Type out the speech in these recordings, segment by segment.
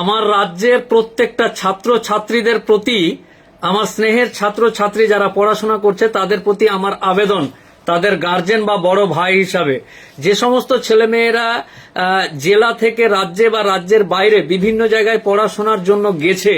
আমার রাজ্যের প্রত্যেকটা ছাত্র ছাত্রীদের প্রতি, আমার স্নেহের ছাত্র ছাত্রী যারা পড়াশোনা করছে, তাদের প্রতি আমার আবেদন, তাদের গার্জেন বা বড় ভাই হিসাবে। যে সমস্ত ছেলেমেয়েরা জেলা থেকে রাজ্যে বা রাজ্যের বাইরে বিভিন্ন জায়গায় পড়াশোনার জন্য গেছে,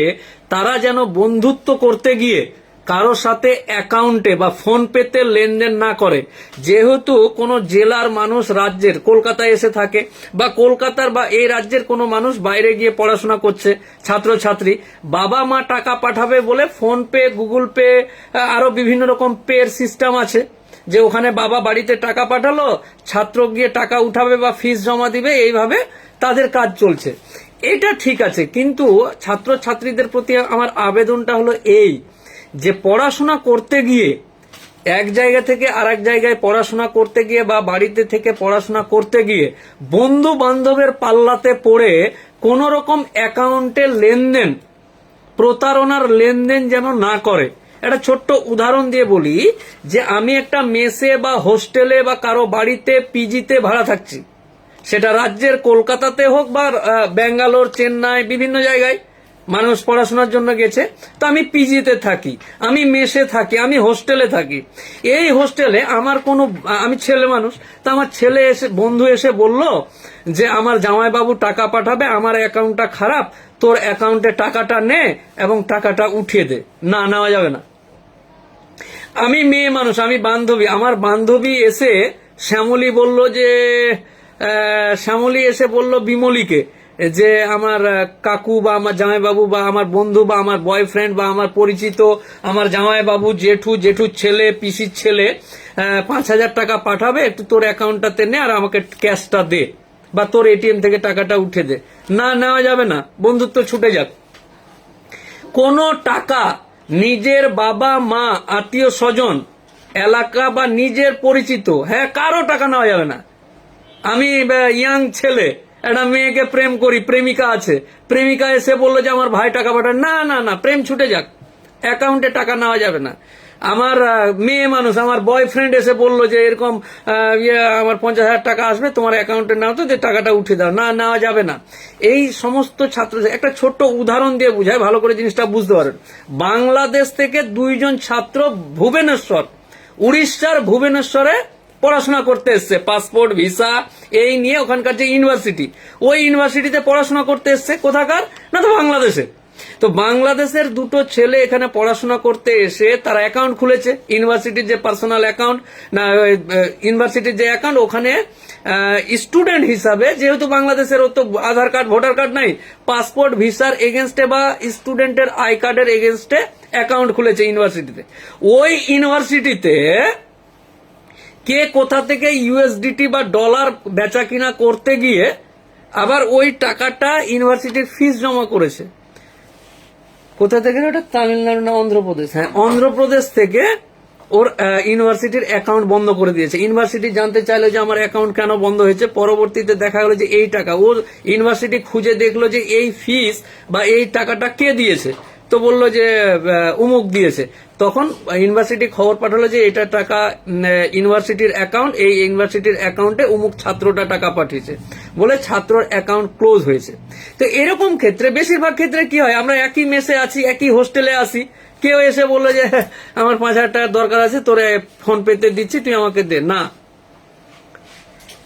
তারা যেন বন্ধুত্ব করতে গিয়ে কারও সাথে অ্যাকাউন্টে বা ফোন পেতে লেনদেন না করে, যেহেতু কোনো জেলার মানুষ রাজ্যের, কলকাতায় এসে থাকে বা কলকাতার বা এই রাজ্যের কোনো মানুষ বাইরে গিয়ে পড়াশোনা করছে, ছাত্রছাত্রী, বাবা মা টাকা পাঠাবে বলে ফোন পে গুগল পে আরও বিভিন্ন রকম পের সিস্টেম আছে, যে ওখানে বাবা বাড়িতে টাকা পাঠালো, ছাত্র গিয়ে টাকা উঠাবে বা ফিস জমা দিবে, এইভাবে তাদের কাজ চলছে। এটা ঠিক আছে, কিন্তু ছাত্র ছাত্রীদের প্রতি আমার আবেদনটা হলো এই যে পড়াশোনা করতে গিয়ে, এক জায়গা থেকে আর এক জায়গায় পড়াশোনা করতে গিয়ে বা বাড়িতে থেকে পড়াশোনা করতে গিয়ে বন্ধু বান্ধবের পাল্লাতে পড়ে কোন রকম অ্যাকাউন্টে লেনদেন, প্রতারণার লেনদেন যেন না করে। একটা ছোট্ট উদাহরণ দিয়ে বলি যে আমি একটা মেসে বা হোস্টেলে বা কারও বাড়িতে পিজিতে ভাড়া থাকছি। সেটা রাজ্যের কলকাতাতে হোক বা ব্যাঙ্গালোর, চেন্নাই, বিভিন্ন জায়গায়। মানুষ পড়াশোনার জন্য গেছে, তো আমি পিজিতে থাকি, আমি মেসে থাকি, আমি হোস্টেলে থাকি। এই হোস্টেলে আমার কোনো, আমি ছেলে মানুষ, তো আমার ছেলে এসে, বন্ধু এসে বলল যে আমার জামাইবাবু টাকা পাঠাবে, আমার অ্যাকাউন্টটা খারাপ, তোর অ্যাকাউন্টে টাকাটা নে এবং টাকাটা উঠিয়ে দে। না, নেওয়া যাবে না। আমি মেয়ে মানুষ, আমি বান্ধবী, আমার বান্ধবী এসে শ্যামলী বলল যে শ্যামলী এসে বলল বিমলীকে যে আমার কাকু বা আমার জামাইবাবু বা আমার বন্ধু বা আমার বয়ফ্রেন্ড বা আমার পরিচিত, আমার জামাইবাবু জেঠু জেঠুর ছেলে পিসির ছেলে পাঁচ হাজার টাকা পাঠাবে, একটু তোর অ্যাকাউন্টটাতে নে আর আমাকে ক্যাশটা দে বা তোর এটিএম থেকে টাকাটা উঠে দে। না, নেওয়া যাবে না। বন্ধুত্ব ছুটে যাক। কোনো টাকা নিজের বাবা, মা, আত্মীয় স্বজন, এলাকা বা নিজের পরিচিত হ্যাঁ কারও টাকা নেওয়া যাবে না। আমি ইয়াং ছেলে একটা মেয়েকে প্রেম করি, প্রেমিকা আছে। প্রেমিকা এসে বলল যে, আমার ভাই টাকা পাঠায় না না না, প্রেম ছুটে যাক। অ্যাকাউন্টে টাকা নেওয়া যাবে না। আমার মেয়ে মানুষ, আমার বয়ফ্রেন্ড এসে বলল যে, এরকম ইয়ে আমার পঞ্চাশ হাজার টাকা আসবে, তোমার অ্যাকাউন্টে নাও তো, যে টাকাটা উঠে দাও। না, নেওয়া যাবে না। এই সমস্ত ছাত্র একটা ছোট্ট উদাহরণ দিয়ে বুঝায়, ভালো করে জিনিসটা বুঝতে পারেন। বাংলাদেশ থেকে দুইজন ছাত্র ভুবনেশ্বর, উড়িষ্যার ভুবনেশ্বরে পড়াশোনা করতে এসছে পাসপোর্ট ভিসা এই নিয়ে ওখানকার যে ইউনিভার্সিটি ওই ইউনিভার্সিটিতে পড়াশোনা করতে এসছে কোথাকার? না তো বাংলাদেশে। তো বাংলাদেশের দুটো ছেলে এখানে পড়াশোনা করতে এসে তারা অ্যাকাউন্ট খুলেছে ইউনিভার্সিটির যে পার্সোনাল অ্যাকাউন্ট না ইউনিভার্সিটির যে অ্যাকাউন্ট ওখানে স্টুডেন্ট হিসাবে, যেহেতু বাংলাদেশের ও তো আধার কার্ড, ভোটার কার্ড নাই পাসপোর্ট ভিসার এগেনস্টে বা স্টুডেন্টের আই কার্ডের এগেনস্টে অ্যাকাউন্ট খুলেছে ইউনিভার্সিটিতে ওই ইউনিভার্সিটিতে কে কোথা থেকে ইউএসডিটি বা ডলার বেচা কিনা করতে গিয়ে আবার ওই টাকাটা ইউনিভার্সিটির ফিস জমা করেছে। কোথা থেকে ওটা? তামিলনাড়ু না অন্ধ্রপ্রদেশ? হ্যাঁ অন্ধ্রপ্রদেশ থেকে ওর ইউনিভার্সিটির অ্যাকাউন্ট বন্ধ করে দিয়েছে। ইউনিভার্সিটি জানতে চাইলো যে আমার অ্যাকাউন্ট কেন বন্ধ হয়েছে। পরবর্তীতে দেখা গেলো যে এই টাকা ওর ইউনিভার্সিটি খুঁজে দেখল যে এই ফিস বা এই টাকাটা কে দিয়েছে। তো বলল যে উমুক দিয়েছে। তখন ইউনিভার্সিটি খবর পাঠালো যে, এটা টাকা ইউনিভার্সিটির অ্যাকাউন্ট এই ইউনিভার্সিটির অ্যাকাউন্টে উমুক ছাত্রটা টাকা পাঠিয়েছে। বলে ছাত্রর অ্যাকাউন্ট ক্লোজ হয়েছে। তো এরকম ক্ষেত্রে, বেশিরভাগ ক্ষেত্রে কি হয়, আমরা একই মেসে আছি, একই হোস্টেলে আছি। কেউ এসে বলল যে আমার পাঁচ হাজার টাকার দরকার আছে, তোরে ফোন পেতে দিচ্ছি, তুই আমাকে দে। না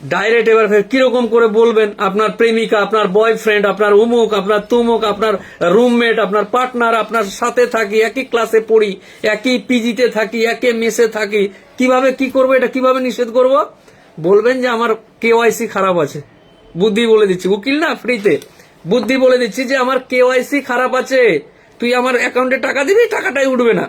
ডাইরেক্ট এবার ফের কীরকম করে বলবেন? আপনার প্রেমিকা, আপনার বয়ফ্রেন্ড আপনার উমুক, আপনার তুমুক, আপনার রুমমেট আপনার পার্টনার আপনার সাথে থাকি, একই ক্লাসে পড়ি, একই পিজিতে থাকি, একই মেসে থাকি, কীভাবে কি করব এটা কীভাবে নিষেধ করব? বলবেন যে আমার কেওয়াইসি খারাপ আছে। বুদ্ধি বলে দিচ্ছি। উকিল না ফ্রিতে বুদ্ধি বলে দিচ্ছি যে আমার কেওয়াইসি খারাপ আছে। তুই আমার অ্যাকাউন্টে টাকা দিবি, টাকাটাই উঠবে না।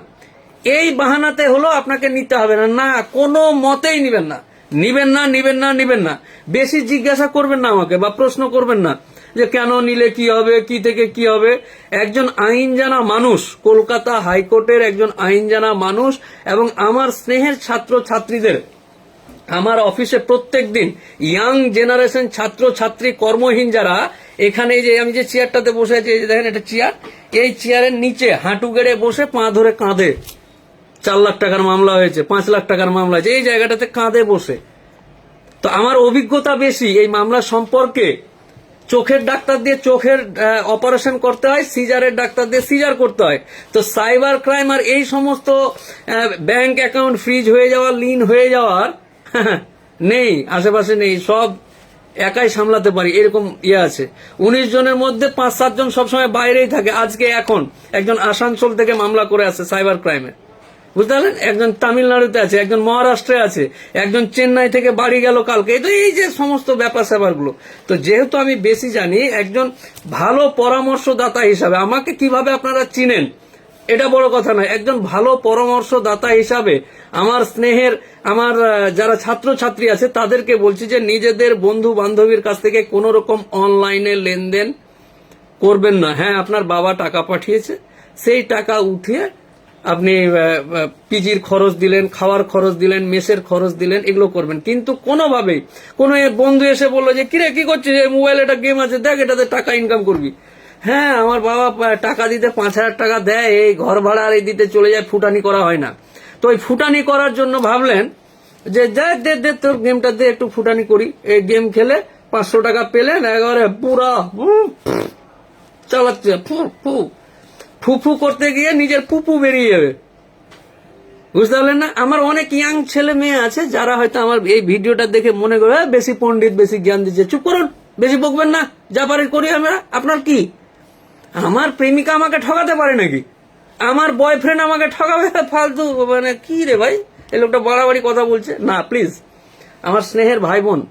এই বাহানাতে হলো আপনাকে নিতে হবে না। না, কোনো মতেই নিবেন না। নিবেন না নিবেন না নিবেন না। বেশি জিজ্ঞাসা করবেন না আমাকে বা প্রশ্ন করবেন না যে কেন নিলে কি হবে, কি থেকে কি হবে। একজন আইন জানা মানুষ, কলকাতা হাইকোর্টের একজন আইন জানা মানুষ এবং আমার স্নেহের ছাত্র ছাত্রীদের আমার অফিসে প্রত্যেক দিন ইয়াং জেনারেশন ছাত্র ছাত্রী কর্মহীন যারা, এখানে যে আমি যে চেয়ারটাতে বসে আছি দেখেন এটা চেয়ার এই চেয়ারের নিচে হাঁটু গেড়ে বসে পা ধরে কাঁদে। চার লাখ টাকার মামলা হয়েছে, পাঁচ লাখ টাকার মামলা হয়েছে, এই জায়গাটাতে কাঁদে বসে। তো আমার অভিজ্ঞতা বেশি, এই মামলা সম্পর্কে চোখের ডাক্তার দিয়ে চোখের অপারেশন করতে হয়, সিজারের ডাক্তার দিয়ে সিজার করতে হয়। তো সাইবার ক্রাইম আর এই সমস্ত ব্যাংক অ্যাকাউন্ট ফ্রিজ হয়ে যাওয়া লিন হয়ে যাওয়ার, নেই, আশেপাশে নেই, সব একাই সামলাতে পারি, এরকম ইয়ে আছে। উনিশ জনের মধ্যে পাঁচ সাতজন সবসময় বাইরেই থাকে, আজকে এখন একজন আসানসোল থেকে মামলা করে আছে সাইবার ক্রাইমে বুঝতে পারলেন? একজন তামিলনাড়ুতে আছে, একজন মহারাষ্ট্রে আছে, একজন চেন্নাই থেকে বাড়ি গেল কালকে। এই তো এই যে সমস্ত ব্যাপার স্যাপারগুলো। তো যেহেতু আমি বেশি জানি, একজন ভালো পরামর্শদাতা হিসাবে, আমাকে কীভাবে আপনারা চিনেন? এটা বড় কথা নয়, একজন ভালো পরামর্শদাতা হিসাবে আমার স্নেহের, আমার যারা ছাত্রছাত্রী আছে, তাদেরকে বলছি যে নিজেদের বন্ধু বান্ধবীর কাছ থেকে কোনো রকম অনলাইনে লেনদেন করবেন না। হ্যাঁ আপনার বাবা টাকা পাঠিয়েছে, সেই টাকা উঠিয়ে আপনি পিজির খরচ দিলেন, খাওয়ার খরচ দিলেন, মেসের খরচ দিলেন, এগুলো করবেন। কিন্তু কোনোভাবেই, কোনো বন্ধু এসে বলল যে, কিরে, কি করছিস? মোবাইলে একটা গেম আছে, দেখ, এটাতে টাকা ইনকাম করবি। হ্যাঁ আমার বাবা টাকা দিতে পাঁচ হাজার টাকা দেয়, এই ঘর ভাড়া আর এই দিতে চলে যায়, ফুটানি করা হয় না। তো ওই ফুটানি করার জন্য ভাবলেন যে যা দে দে, তোর গেমটা দে, একটু ফুটানি করি। এই গেম খেলে পাঁচশো টাকা পেলেন, একেবারে পুরা চালাচ্ছে ফু ফু ফু ফু করতে গিয়ে নিজের পুপু বেরিয়ে যাবে। বুঝতে পারলেন না? আমার অনেক ইয়াং ছেলে মেয়ে আছে যারা হয়তো আমার এই ভিডিওটা দেখে মনে করে "হ্যাঁ, বেশি পণ্ডিত বেশি জ্ঞান দিচ্ছে। চুপ করুন বেশি বকবেন না। যা পারি করি আমরা। আপনার কি? আমার প্রেমিকা আমাকে ঠকাতে পারে নাকি? আমার বয়ফ্রেন্ড আমাকে ঠকাবে? ফালতু মানে কি রে ভাই? এই লোকটা বাড়াবাড়ি কথা বলছে। না প্লিজ আমার স্নেহের ভাই বোন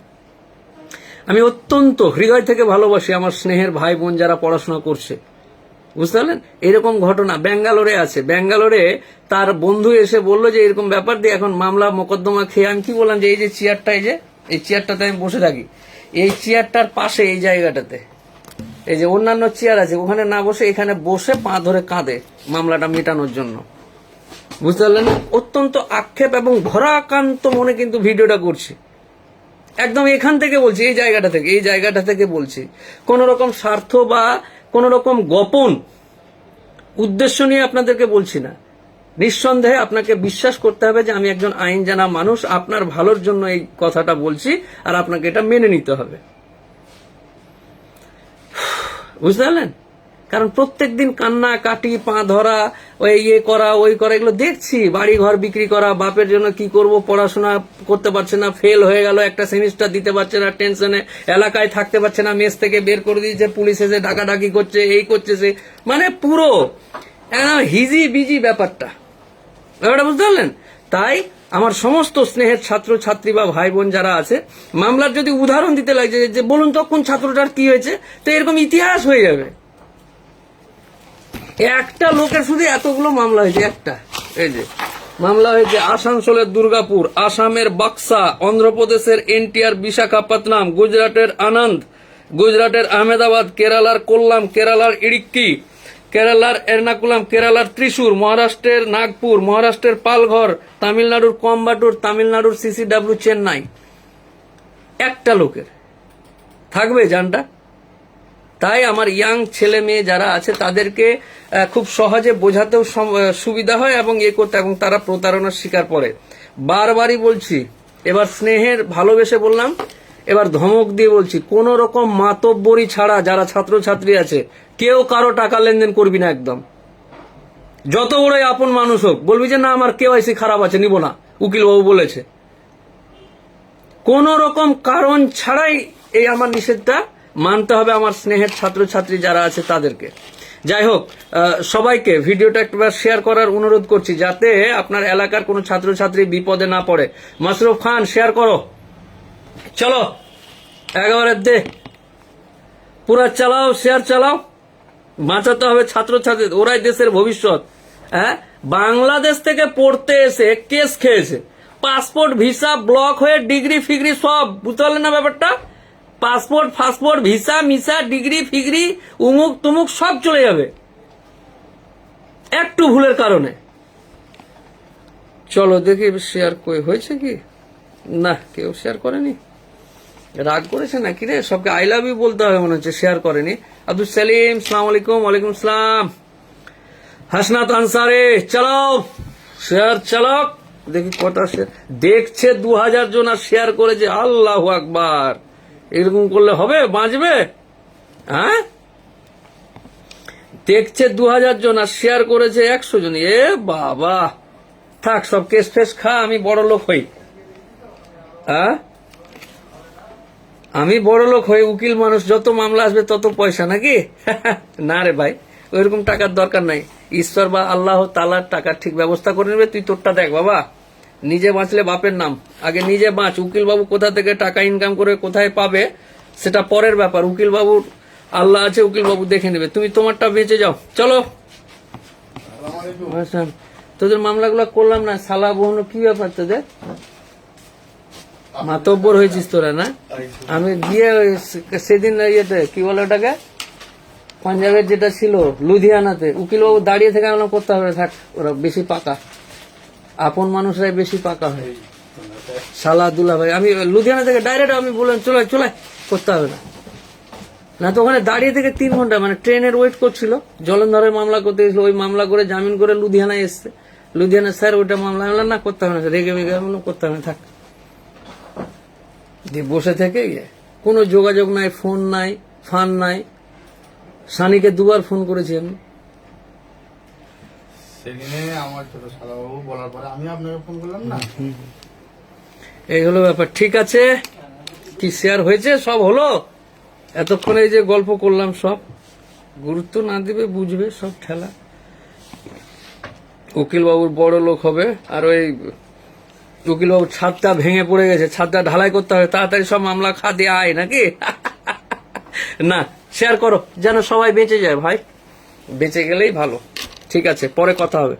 আমি অত্যন্ত হৃদয় থেকে ভালোবাসি আমার স্নেহের ভাই বোন যারা পড়াশোনা করছে। বুঝতে পারলেন? এরকম ঘটনা, ব্যাঙ্গালোরে আছে। ব্যাঙ্গালোরে তার বন্ধু এসে বলল যে, এরকম ব্যাপার দিয়ে এখন মামলা, মোকদ্দমা খেয়ে আমি কি বললাম যে, এই যে চেয়ারটা, এই যে, এই চেয়ারটাতে আমি বসে থাকি। এই চেয়ারটার পাশে, এই জায়গাটাতে, এই যে অন্যান্য চেয়ার আছে, ওখানে না বসে, এখানে বসে পা ধরে কাঁদে মামলাটা মেটানোর জন্য। বুঝতে পারলেন? অত্যন্ত আক্ষেপ এবং ভরাকান্ত মনে কিন্তু ভিডিওটা করছি। একদম এখান থেকে বলছি, এই জায়গাটা থেকে, এই জায়গাটা থেকে বলছি। কোন রকম স্বার্থ বা কোন রকম গোপন উদ্দেশ্য নিয়ে আপনাদেরকে বলছি না। নিঃসন্দেহে আপনাকে বিশ্বাস করতে হবে যে আমি একজন আইন জানা মানুষ, আপনার ভালোর জন্য এই কথাটা বলছি আর আপনাকে এটা মেনে নিতে হবে। বুঝতে পারলেন? কারণ প্রত্যেক দিন কান্না, কাটি, পা ধরা, ওই ইয়ে করা, ওই করা, এগুলো দেখছি। বাড়ি ঘর বিক্রি করা, বাপের জন্য কি করব, পড়াশোনা করতে পারছে না ফেল হয়ে গেল, একটা সেমিস্টার দিতে পারছে না টেনশনে এলাকায় থাকতে পারছে না, মেস থেকে বের করে দিয়েছে, পুলিশ এসে ডাকাডাকি করছে, এই করছে, সে। মানে পুরো হিজি বিজি ব্যাপারটা। ব্যাপারটা বুঝতে পারলেন? তাই আমার সমস্ত স্নেহের ছাত্র ছাত্রী বা ভাই বোন যারা আছে, মামলার যদি উদাহরণ দিতে লাগছে, যে বলুন তখন ছাত্রটার কি হয়েছে, তো এরকম ইতিহাস হয়ে যাবে। একটা লোকের শুধু এতগুলো মামলা হয়েছে, একটা। এই যে, মামলা হয়েছে আসানসোলের দুর্গাপুর, আসামের বাক্সা, অন্ধ্রপ্রদেশের এনটিআর বিশাখাপত্তনম, গুজরাটের আনন্দ, গুজরাটের আহমেদাবাদ, কেরালার কোল্লাম, কেরালার ইড়িক্কি, কেরালার এর্নাকুলাম, কেরালার ত্রিশূর, মহারাষ্ট্রের নাগপুর, মহারাষ্ট্রের পালঘর, তামিলনাড়ুর কম্বাটুর, তামিলনাড়ুর সিসিডাব্লিউ, চেন্নাই। একটা লোকের। থাকবে জানটা? তাই আমার ইয়াং ছেলে মেয়ে যারা আছে তাদেরকে খুব সহজে বোঝাতেও সুবিধা হয় এবং এ করতে এবং তারা প্রতারণার শিকার পড়ে। বারবারই বলছি, এবার স্নেহের ভালোবেসে বললাম, এবার ধমক দিয়ে বলছি কোন রকম মাতব্বরি ছাড়া যারা ছাত্রছাত্রী আছে, কেউ কারও টাকা লেনদেন করবি না একদম। যত বড়ই আপন মানুষ হোক, বলবি যে না, আমার কেওয়াইসি খারাপ আছে, নিব না, উকিলবাবু বলেছে। কোন রকম কারণ ছাড়াই এই আমার নিষেধটা মানতে হবে আমার স্নেহের ছাত্রছাত্রী যারা আছে তাদেরকে। যাই হোক সবাইকে ভিডিওটা একবার শেয়ার করার অনুরোধ করছি যাতে আপনার এলাকার কোনো ছাত্রছাত্রী বিপদে না পড়ে। মাসরুফ খান শেয়ার করো। চলো, একেবারে দে। পুরা চালাও শেয়ার চালাও। বাঁচাতে হবে ছাত্রছাত্রী, ওরাই দেশের ভবিষ্যৎ। হ্যাঁ? বাংলাদেশ থেকে পড়তে এসে কেস খেয়েছে। পাসপোর্ট, ভিসা, ব্লক হয়ে ডিগ্রি, ফিগ্রি সব, বুঝতে না ব্যাপারটা? পাসপোর্ট, ফাসপোর্ট, ভিসা, মিসা, ডিগ্রি, ফিগ্রি, উমুক তুমুক সব চলে যাবে। একটু ভুলের কারণে। চলো দেখি শেয়ার কই, হয়েছে কি? না, কেউ শেয়ার করেনি? রাগ করেছে নাকি রে? সবকে আই লাভ ইউ বলতে হবে মনে হচ্ছে শেয়ার করেনি। আব্দুল সালিম, সালাম আলাইকুম, ওয়ালাইকুম সালাম। হাসনাত আনসারে চালাও শেয়ার চালাও দেখি কটা শেয়ার দেখছে দু হাজার জন আর শেয়ার করেছে, আল্লাহ আকবার। এরকম করলে হবে? বাঁচবে? হ্যাঁ? দেখছে দু হাজার জন আর শেয়ার করেছে একশো জন। এ বাবা। থাক, সব কেস ফেস খা, আমি বড় লোক হই। হ্যাঁ? আমি বড় লোক হয়ে উকিল মানুষ, যত মামলা আসবে তত পয়সা, নাকি? না রে ভাই, ওইরকম টাকার দরকার নাই। ঈশ্বর বা আল্লাহ তালার টাকার ঠিক ব্যবস্থা করে নেবে, তুই তোরটা দেখ বাবা। নিজে বাঁচলে বাপের নাম। আগে নিজে বাঁচ। উকিল বাবু কোথা থেকে টাকা ইনকাম করে কোথায় পাবে সেটা পরের ব্যাপার। উকিল বাবুর আল্লাহ আছে উকিল বাবু দেখে নেবে। তুমি তোমারটা বেঁচে যাও। চলো। আচ্ছা, তোদের মামলাগুলো করলাম না। সালা বহন কি ব্যাপার তোদের? মাতব্বর হয়েছিস তোরা না? আমি গিয়ে সেদিন ইয়েতে কি বলে ওটাকে? পাঞ্জাবের যেটা ছিল লুধিয়ানাতে। উকিলবাবু দাঁড়িয়ে থেকে আমরা করতে হবে? থাক ওরা বেশি পাকা। আপন মানুষরাই বেশি পাকা হয়। সালা দুলা ভাই আমি লুধিয়ানা থেকে ডাইরেক্ট আমি বললাম চলে চলে করতে হবে না। না তো ওখানে দাঁড়িয়ে থেকে তিন ঘণ্টা মানে ট্রেনের ওয়েট করছিল। জলন্ধরের মামলা করতে গেছিল ওই মামলা করে জামিন করে লুধিয়ানায় এসছে। লুধিয়ানা স্যার ওইটা মামলা বললাম, না করতে হবে না রেগে মেগে বললাম, করতে হবে না থাক। দিয়ে বসে থেকে কোনো যোগাযোগ নাই ফোন নাই ফান নাই। সানিকে দুবার ফোন করেছি আমি। সেদিনে আমার ছোট শালাবাবু বলার পরে আমি আপনাকে ফোন করলাম না? এই হলো ব্যাপার। ঠিক আছে? কি শেয়ার হয়েছে? সব হলো? এতক্ষণে এই যে গল্প করলাম সব। গুরুত্ব না দিবে, বুঝবে, সব ঠেলা। উকিল বাবুর বড় লোক হবে। আর ওই উকিল বাবুর ছাদটা ভেঙে পড়ে গেছে। ছাদটা ঢালাই করতে হবে। তাড়াতাড়ি সব মামলা খাদে আয় নাকি? না শেয়ার করো। যেন সবাই বেঁচে যায় ভাই। বেঁচে গেলেই ভালো। ঠিক আছে পরে কথা হবে।